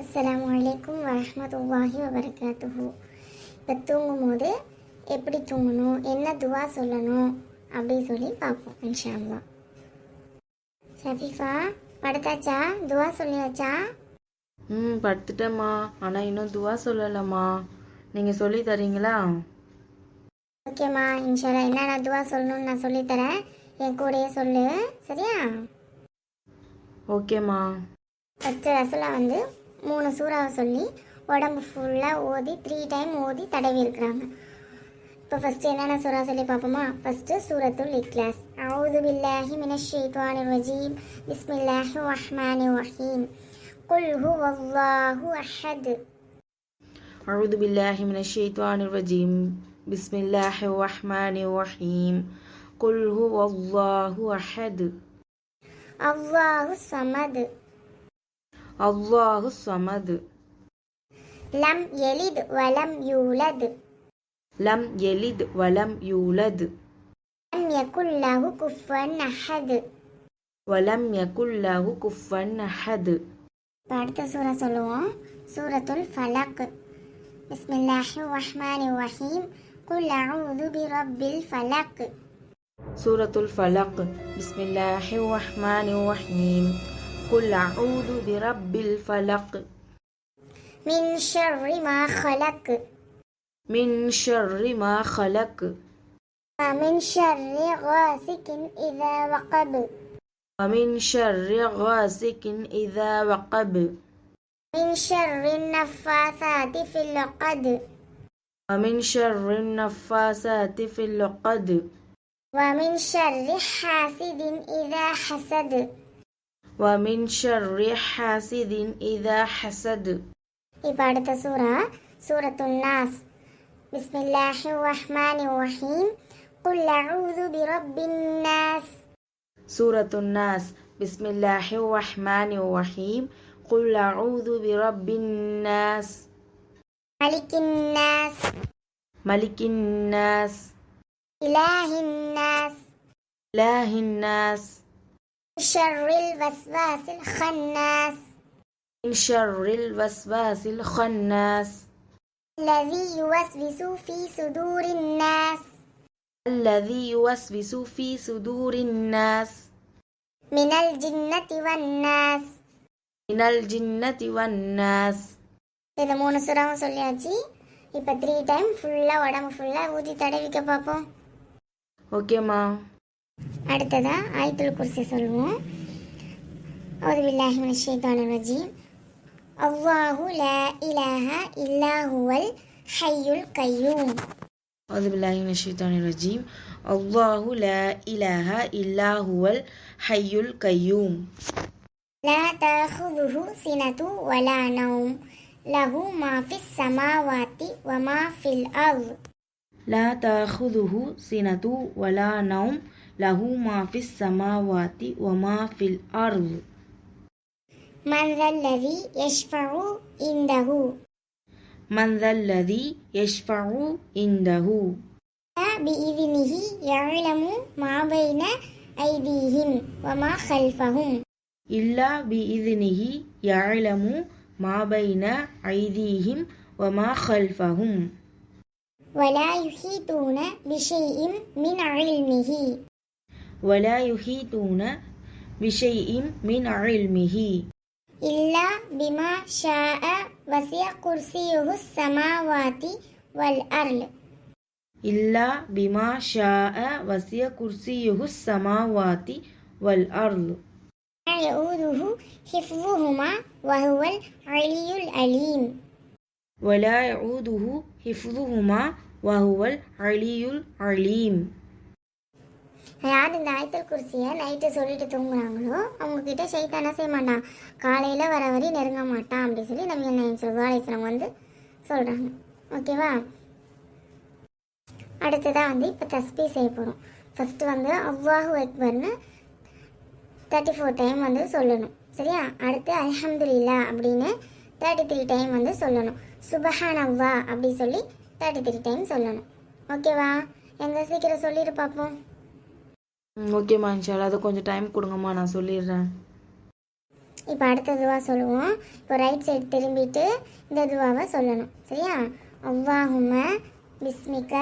அஸ்ஸலாமு அலைக்கும் வரஹ்மத்துல்லாஹி வபரகாத்துஹு. இப்போ தூங்கும்போது எப்படி தூங்கணும் என்ன துவா சொல்லணும் அப்படி சொல்லி பார்ப்போம் இன்ஷா அல்லாஹ் ஷஃபீஃபா படுத்தாச்சா? துவா சொல்லியாச்சா? ம் படுத்துட்டேம்மா. ஆனால் இன்னும் துவா சொல்லலம்மா. நீங்கள் சொல்லி தரீங்களா? ஓகேம்மா இன்ஷால்லா என்னென்ன துவா சொல்லணும்னு நான் சொல்லித்தரேன் என் கூடயே சொல்லு. சரியா? ஓகேம்மா. ஃபஸ்ட்டு ரசலா வந்து மூணு சூறாவை சொல்லி உடம்பு ஃபுல்லாக ஓதி த்ரீ டைம் ஓதி தடவி இருக்கிறாங்க இப்போ ஃபஸ்ட்டு என்னென்ன சூறா சொல்லி பார்ப்போமா ஃபஸ்ட்டு சூரத்துல் இக்லாஸ் அவுது பில்லாஹி மினஷ் ஷைத்தானிர் ரஜீம் பிஸ்மில்லாஹி ரஹ்மானிர் ரஹீம் குல் ஹுவல்லாஹு அஹத் أعوذ بالله من الشيطان الرجيم بسم الله الرحمن الرحيم قل هو الله أحد الله الصمد لم يلد ولم يولد لم يلد ولم يولد لم يكن له كفوا أحد ولم يكن له كفوا أحد بعد سورة الوم سورة الفلق بسم الله الرحمن الرحيم قل أعوذ برب الفلق سورة الفلق بسم الله الرحمن الرحيم قل أعوذ برب الفلق. من شر ما خلق. من شر ما خلق. ومن شر غاسق إذا وقب. ومن شر غاسق إذا وقب. من شر النفاثات في العقد. ومن شر النفاثات في العقد. ومن شر حاسد إذا حسد. ومن شر حاسد إذا حسد இப்போ அடுத்த சூரா சூரத்துல் நாஸ் பிஸ்மில்லாஹி ரஹ்மானிர் ரஹீம் குல் அஊது பிரப்பின் நாஸ் سورة الناس بسم الله الرحمن الرحيم قل أعوذ برب الناس மலிக்கின் நாஸ் ملك الناس இலாஹின் நாஸ் إله الناس ஷர்ரில் வஸ்வாசில் ஹன்னாஸ் من شر الوسواس الخناس الذي يوسوس في صدور الناس الذي يوسوس في صدور الناس من الجنة والناس من الجنة والناس இந்த மூணு சுறாவும் சொல்லியாச்சு இப்போ த்ரீ டைம் ஃபுல்லாக உடம்பு ஃபுல்லாக ஊற்றி தடவிக்க பார்ப்போம் ஓகேம்மா أعوذ بالله من الشيطان الرجيم الله لا إله إلا هو الحي القيوم لا تأخذه سنة ولا نوم له ما في السماوات وما في الأرض لا تأخذه سنة ولا نوم له ما في السماوات وما في الأرض. من ذا الذي يشفع عنده؟ من ذا الذي يشفع عنده؟ بإذنه يعلم ما بين أيديهم وما خلفهم. إلا بإذنه يعلم ما بين أيديهم وما خلفهم. ولا يحيطون بشيء من علمه. ولا يحيطون بشيء من علمه. إلا بما شاء وسع كرسيه السماوات والأرض. إلا بما شاء وسع كرسيه السماوات والأرض. لا يؤوده حفظهما وهو العلي العليم. ولا يعوده حفظهما وهو العلي العليم. யார் இந்த ஆயத்தல் குர்சியை நைட்டு சொல்லிட்டு தூங்குறாங்களோ அவங்க கிட்ட சைத்தான செய்ய மாட்டான்? காலையில் வர வரி நெருங்க மாட்டான் அப்படின்னு சொல்லி நம்ம என்ன சொல்வாலேஸ்வரம் வந்து சொல்கிறாங்க ஓகேவா அடுத்ததாக வந்து இப்போ தஸ்பி செய்ய போகிறோம் ஃபஸ்ட்டு வந்து அவ்வாஹு அக்பர்னு தேர்ட்டி ஃபோர் டைம் வந்து சொல்லணும். சரியா? அடுத்து அல்ஹம்துலில்லா அப்படின்னு தேர்ட்டி த்ரீ டைம் வந்து சொல்லணும். சுபஹான் அவ்வா அப்படி சொல்லி தேர்ட்டி த்ரீ டைம் சொல்லணும் ஓகேவா எங்கே சீக்கிரம் சொல்லிட்டு பார்ப்போம் ஓகேம்மா இன்ஷால்லா. அதை கொஞ்சம் டைம் கொடுங்கம்மா நான் சொல்லிடுறேன். இப்போ அடுத்த துவா சொல்லுவோம். இப்போ ரைட் சைடு திரும்பிட்டு இந்த துவாவை சொல்லணும். சரியா? அவ்வாஹும பிஸ்மிக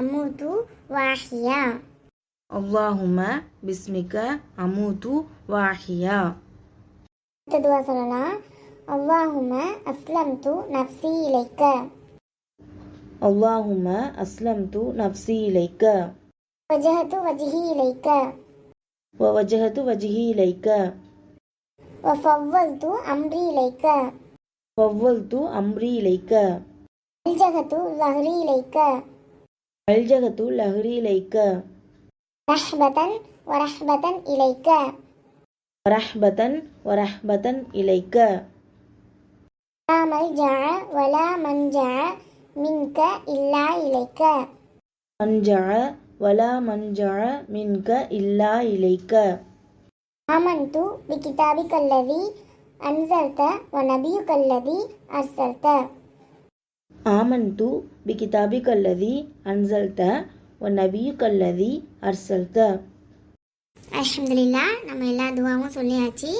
அமுது வாஹியா. அல்லாஹும பிஸ்மிக அமுது வாஹியா. அடுத்த துவா சொல்லலாம். அவ்வாஹும அஸ்லம்து நஃப்சி இலைக்க. அல்லாஹும அஸ்லம்து நஃப்சி இலைக்க. வஜஹது வஜ்ஹி இலைக்க. வஜஹது வஜ்ஹி இலைக்க. வஃவல்து அம்ரி இலைக்க. வஃவல்து அம்ரி இலைக்க. அல்ஜஹது லஹ்ரி இலைக்க. அல்ஜஹது லஹ்ரி இலைக்க. ரஹ்பதன் வரஹ்பதன் இலைக்க. வரஹ்பதன் வரஹ்பதன் இலைக்க. லாமல் ஜா வலா மன் ஜா மின்க இல்லா இலைக்க. மன் ஜா منجع منك إلا إليك ஆமன்து பிகிதாபிக அல்லதி அன்சல்த வ நபியுக அல்லதி அர்சல்த آمنت بكتابك الذي أنزلت ونبيك الذي أرسلت அல்ஹம்துலில்லா நம்ம எல்லா துவாவும் சொல்லியாச்சு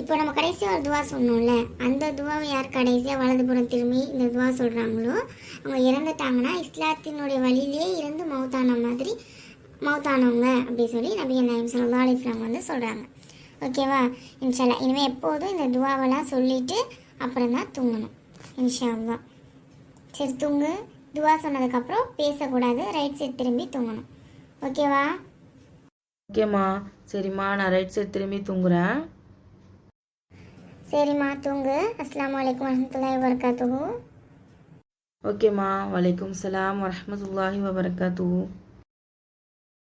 இப்போ நம்ம கடைசியாக ஒரு துவா சொன்னோம்ல அந்த துவாவை யார் கடைசியாக வலதுபுறம் திரும்பி இந்த துவா சொல்கிறாங்களோ அவங்க இறந்துட்டாங்கன்னா இஸ்லாத்தினுடைய வழியிலே இருந்து மௌத்தான மாதிரி மௌத்தானவங்க அப்படி சொல்லி நபி நாயம் அலி இஸ்லாம் வந்து சொல்கிறாங்க ஓகேவா? இன்ஷால்லா இனிமேல் எப்போதும் இந்த துவாவெல்லாம் சொல்லிவிட்டு அப்புறம் தான் தூங்கணும். இன்ஷால்லா சரி தூங்கு. துவா சொன்னதுக்கப்புறம் பேசக்கூடாது. ரைட் சைட் திரும்பி தூங்கணும். ஓகேவா? ஓகேம்மா. சரிம்மா நான் ரைட் சைட் திரும்பி தூங்குறேன். சரிம்மா தூங்கு. அஸ்லாம் வலைக்கம் வரமத்துல்லாஹி வரகாத்துஹு ஓகேம்மா. வலைக்கும் சலாம் வரமத்துல்லாஹி வபரகாத்து